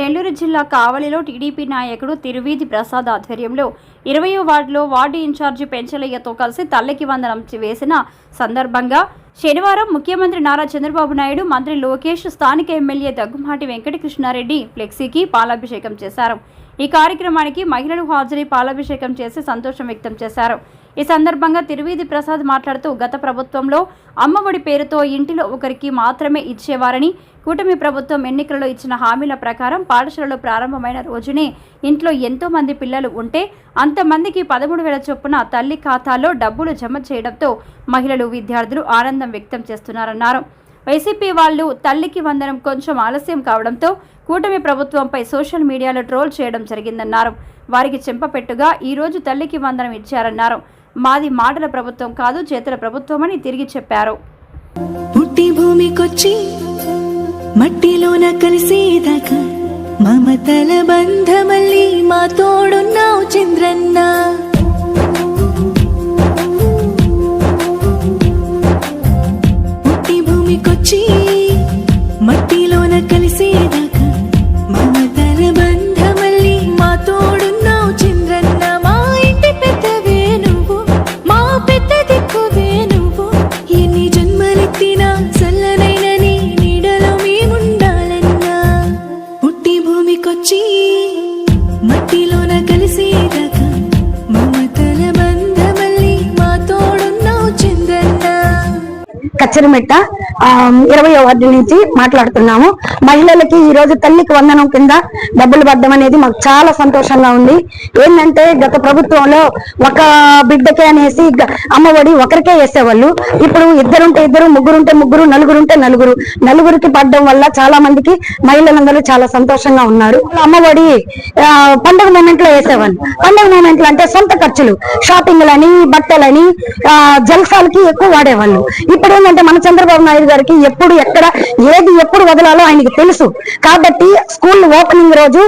నెల్లూరు జిల్లా కావలిలో టీడీపీ నాయకుడు తిరువీధి ప్రసాద్ ఆధ్వర్యంలో ఇరవయో వార్డులో వార్డు ఇన్ఛార్జి పెంచలయ్యతో కలిసి తల్లికి వందనం వేసిన సందర్భంగా శనివారం ముఖ్యమంత్రి నారా చంద్రబాబు నాయుడు మంత్రి లోకేష్ స్థానిక ఎమ్మెల్యే దగ్గుమాటి వెంకటకృష్ణారెడ్డి ఫ్లెక్సీకి పాలాభిషేకం చేశారు. ఈ కార్యక్రమానికి మహిళలు హాజరై పాలాభిషేకం చేసి సంతోషం వ్యక్తం చేశారు. ఈ సందర్భంగా తిరువీధి ప్రసాద్ మాట్లాడుతూ గత ప్రభుత్వంలో అమ్మఒడి పేరుతో ఇంటిలో ఒకరికి మాత్రమే ఇచ్చేవారని కూటమి ప్రభుత్వం ఎన్నికలలో ఇచ్చిన హామీల ప్రకారం పాఠశాలలు ప్రారంభమైన రోజునే ఇంట్లో ఎంతో మంది పిల్లలు ఉంటే అంతమందికి పదమూడు వేల చొప్పున తల్లి ఖాతాలో డబ్బులు జమ చేయడంతో మహిళలు విద్యార్థులు ఆనందం వ్యక్తం చేస్తున్నారన్నారు. వైసీపీ వాళ్ళు తల్లికి వందనం కొంచెం ఆలస్యం కావడంతో కూటమి ప్రభుత్వంపై సోషల్ మీడియాలో ట్రోల్ చేయడం జరిగిందన్నారు. వారికి చెంపపెట్టుగా ఈరోజు తల్లికి వందనం ఇచ్చారన్నారు. మాది మాటల ప్రభుత్వం కాదు చేతుల ప్రభుత్వం అని తిరిగి చెప్పారు. పుట్టి భూమికొచ్చి మట్టిలోన కలిసేదాకా మమతల బంధమల్లి మా తోడున్నావు చంద్రన్నా. కచ్చరిమెట్ట ఇరవై వార్డు నుంచి మాట్లాడుతున్నాము. మహిళలకి ఈ రోజు తల్లికి వందనం కింద డబ్బులు పడ్డం అనేది మాకు చాలా సంతోషంగా ఉంది. ఏంటంటే గత ప్రభుత్వంలో ఒక బిడ్డకే అనేసి అమ్మఒడి ఒకరికే వేసేవాళ్ళు. ఇప్పుడు ఇద్దరుంటే ఇద్దరు ముగ్గురుంటే ముగ్గురు నలుగురుంటే నలుగురు. నలుగురికి పడ్డం వల్ల చాలా మందికి మహిళలందరూ చాలా సంతోషంగా ఉన్నారు. అమ్మఒడి పండుగ మూమెంట్లో వేసేవాళ్ళు. పండుగ మూమెంట్లు అంటే సొంత ఖర్చులు. షాపింగ్లని బట్టలని జల్సాలకి ఎక్కువ వాడేవాళ్ళు. ఇప్పుడు ఎందుకంటే మన చంద్రబాబు నాయుడు గారికి ఎప్పుడు ఎక్కడ ఏది ఎప్పుడు వదలాలో ఆయనకి తెలుసు. కాబట్టి స్కూల్ ఓపెనింగ్ రోజు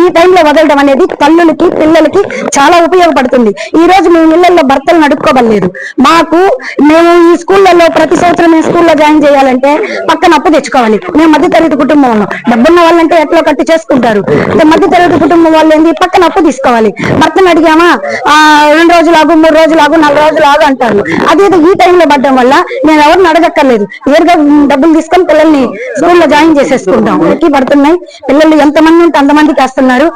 ఈ టైంలో వదలడం అనేది తల్లులకి పిల్లలకి చాలా ఉపయోగపడుతుంది. ఈ రోజు మేము ఇళ్ళలో భర్తలు నడుపుకోవలేదు మాకు మేము ఈ స్కూళ్ళలో ప్రతి సంవత్సరం మేము స్కూల్లో జాయిన్ చేయాలంటే పక్కన అప్పు తెచ్చుకోవాలి. మేము మధ్యతరగతి కుటుంబం ఉన్నాం. డబ్బున్న వాళ్ళంటే ఎట్లా కట్టి చేసుకుంటారు. మధ్యతరగతి కుటుంబం వాళ్ళు ఏంది? పక్కన అప్పు తీసుకోవాలి. భర్తను అడిగామా? రెండు రోజులు ఆగు మూడు రోజులు ఆగు నాలుగు రోజులు ఆగు అంటారు. అదేదో ఈ టైంలో పడ్డం వల్ల నేను ఎవరిని అడగక్కర్లేదు. నేరుగా డబ్బులు తీసుకొని పిల్లల్ని స్కూల్లో జాయిన్ చేసేసుకుంటాం. ఎక్కి పడుతున్నాయి. పిల్లలు ఎంతమంది ఉంటే అంతమందికి వేస్తున్నారు.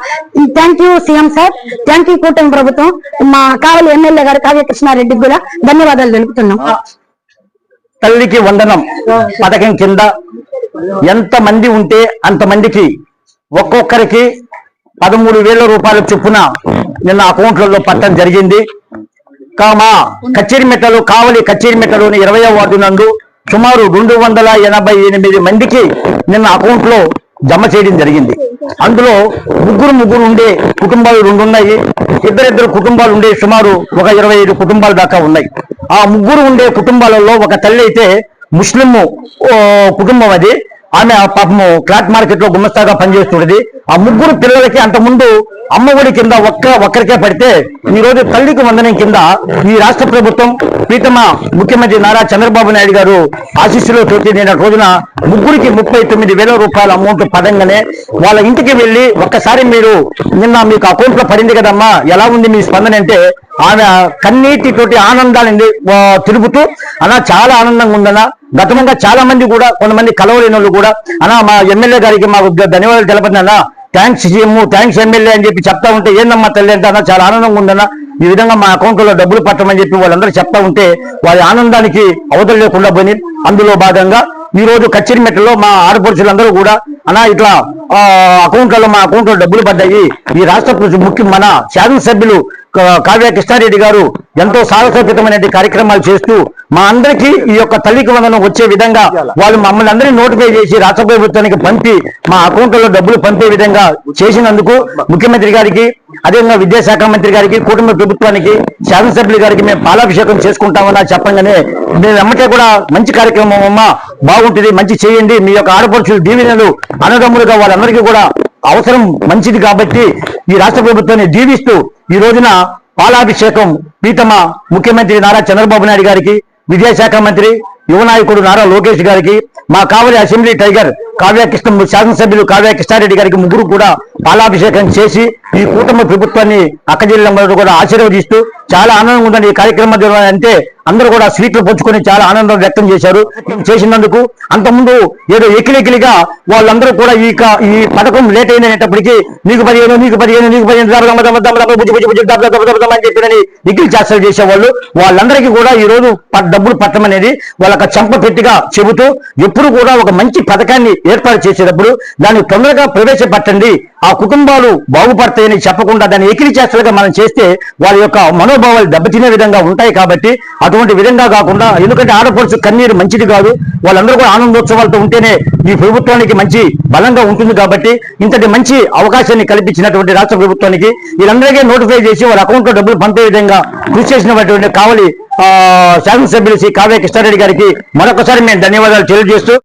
Thank you CM sir thank you కూటమి ప్రభుత్వం. మా కావలి ఎమ్మెల్యే గారు కావ్య కృష్ణారెడ్డికి కూడా ధన్యవాదాలు తెలుపుతున్నాం. తల్లికి వందనం పథకం కింద ఎంత మంది ఉంటే అంతమందికి ఒక్కొక్కరికి పదమూడు వేల రూపాయల చొప్పున నిన్న అకౌంట్లలో పట్టడం జరిగింది. కామా కచ్చేరిమెట్టలు కావలి కచ్చేరిమెట్టలోని ఇరవై వార్డు నందు సుమారు రెండు వందల ఎనభై ఎనిమిది మందికి నిన్న అకౌంట్లో జమ చేయడం జరిగింది. అందులో ముగ్గురు ముగ్గురు ఉండే కుటుంబాలు రెండు ఉన్నాయి. ఇద్దరిద్దరు కుటుంబాలు ఉండే సుమారు ఒక ఇరవై ఐదు కుటుంబాల దాకా ఉన్నాయి. ఆ ముగ్గురు ఉండే కుటుంబాలలో ఒక తల్లి అయితే ముస్లిం కుటుంబం అది. ఆమె పాపము క్లాత్ మార్కెట్లో గుమస్తాగా పనిచేస్తున్నది ఆ ముగ్గురు పిల్లలకి అంతకుముందు అమ్మఒడి కింద ఒక్క ఒక్కరికే పడితే ఈ రోజు తల్లికి వందనం కింద ఈ రాష్ట్ర ప్రభుత్వం ప్రీతమ ముఖ్యమంత్రి నారా చంద్రబాబు నాయుడు గారు ఆశీస్సులో తోటి నేను రోజున ముగ్గురికి ముప్పై తొమ్మిది వేల రూపాయల అమౌంట్ పడంగానే వాళ్ళ ఇంటికి వెళ్ళి ఒక్కసారి మీరు నిన్న మీకు అకౌంట్లో పడింది కదమ్మా ఎలా ఉంది మీ స్పందన అంటే ఆమె కన్నీటితోటి ఆనందాన్ని తిరుగుతూ అలా చాలా ఆనందంగా ఉందన్న. గతంగా చాలా మంది కూడా కొంతమంది కలవలేని వాళ్ళు కూడా అన్నా మా ఎమ్మెల్యే గారికి మాకు ధన్యవాదాలు తెలపదన్నా థ్యాంక్స్ సీఎం థ్యాంక్స్ ఎమ్మెల్యే అని చెప్పి చెప్తా ఉంటే ఏందమ్మా తల్లి అంటే అన్న చాలా ఆనందంగా ఉందన్న. ఈ విధంగా మా అకౌంట్లో డబ్బులు పట్టమని చెప్పి వాళ్ళందరూ చెప్తా ఉంటే వారి ఆనందానికి అవతల లేకుండా పోయి అందులో భాగంగా ఈ రోజు కచ్చిరిమెట్టలో మా ఆడపడుచులందరూ కూడా అన్నా ఇట్లా అకౌంట్లలో మా అకౌంట్లో డబ్బులు పడ్డాయి. ఈ రాష్ట్ర ప్ర- ముఖ్య మన శాసనసభ్యులు కావ్య కృష్ణారెడ్డి గారు ఎంతో సాహసోపేతమైన కార్యక్రమాలు చేస్తూ మా అందరికీ ఈ యొక్క తల్లికి వందనం వచ్చే విధంగా వాళ్ళు మమ్మల్ని అందరినీ నోటిఫై చేసి రాష్ట్ర ప్రభుత్వానికి పంపి మా అకౌంట్లలో డబ్బులు పంపే విధంగా చేసినందుకు ముఖ్యమంత్రి గారికి అదేవిధంగా విద్యాశాఖ మంత్రి గారికి కుటుంబ ప్రభుత్వానికి శాసనసభ్యులు గారికి మేము పాలాభిషేకం చేసుకుంటామన్నా చెప్పంగానే మేము ఎమ్మటే కూడా మంచి కార్యక్రమం అమ్మా బాగుంటుంది మంచి చేయండి. మీ యొక్క ఆడపడుచులు దీవెనలు అన్నదమ్ములుగా వాళ్ళందరికీ కూడా అవసరం మంచిది కాబట్టి ఈ రాష్ట్ర ప్రభుత్వాన్ని దీవిస్తూ ఈ రోజున పాలాభిషేకం పీతమ ముఖ్యమంత్రి నారా చంద్రబాబు నాయుడు గారికి విద్యాశాఖ మంత్రి యువ నాయకుడు నారా లోకేష్ గారికి మా కావలి అసెంబ్లీ టైగర్ కావ్య కృష్ణ శాసనసభ్యులు కావ్య కృష్ణారెడ్డి గారికి ముగ్గురు కూడా పాలాభిషేకం చేసి ఈ కూటమి ప్రభుత్వాన్ని అక్కజిల్లమ్మను కూడా ఆశీర్వదిస్తూ చాలా ఆనందంగా ఉందని ఈ కార్యక్రమం అంటే అందరూ కూడా స్వీట్లు పంచుకొని చాలా ఆనందం వ్యక్తం చేశారు. చేసినందుకు అంతకుముందు ఏదో ఎకిలికిలిగా వాళ్ళందరూ కూడా ఈ ఈ పథకం లేట్ అయినప్పటికీ నీకు పదిహేను నీకు పదిహేను నీకు పదిహేను బుజ్జి బుజ్జి బుజ్జి అని చెప్పినని నిఖిల్ చేస్తారు చేసేవాళ్ళు. వాళ్ళందరికీ కూడా ఈ రోజు డబ్బులు పట్టడం అనేది వాళ్ళకి చంప పెట్టిగా చెబుతూ ఎప్పుడు కూడా ఒక మంచి పథకాన్ని ఏర్పాటు చేసేటప్పుడు దాన్ని తొందరగా ప్రవేశపెట్టండి. ఆ కుటుంబాలు బాగుపడతాయని చెప్పకుండా దాన్ని ఎకిలి చేస్తలుగా మనం చేస్తే వాళ్ళ యొక్క మనోభావాలు దెబ్బతినే విధంగా ఉంటాయి కాబట్టి అటువంటి విధంగా కాకుండా ఎందుకంటే ఆడపడుచు కన్నీరు మంచిది కాదు వాళ్ళందరూ కూడా ఆనందోత్సవాలతో ఉంటేనే ఈ ప్రభుత్వానికి మంచి బలంగా ఉంటుంది కాబట్టి ఇంతటి మంచి అవకాశాన్ని కల్పించినటువంటి రాష్ట్ర ప్రభుత్వానికి వీళ్ళందరికీ నోటిఫై చేసి వాళ్ళ అకౌంట్లో డబ్బులు పంపే విధంగా కృషి చేసినటువంటి కావలి శాసనసభ్యులు శ్రీ కావ్య కృష్ణారెడ్డి గారికి మరొకసారి మేము ధన్యవాదాలు తెలియజేస్తూ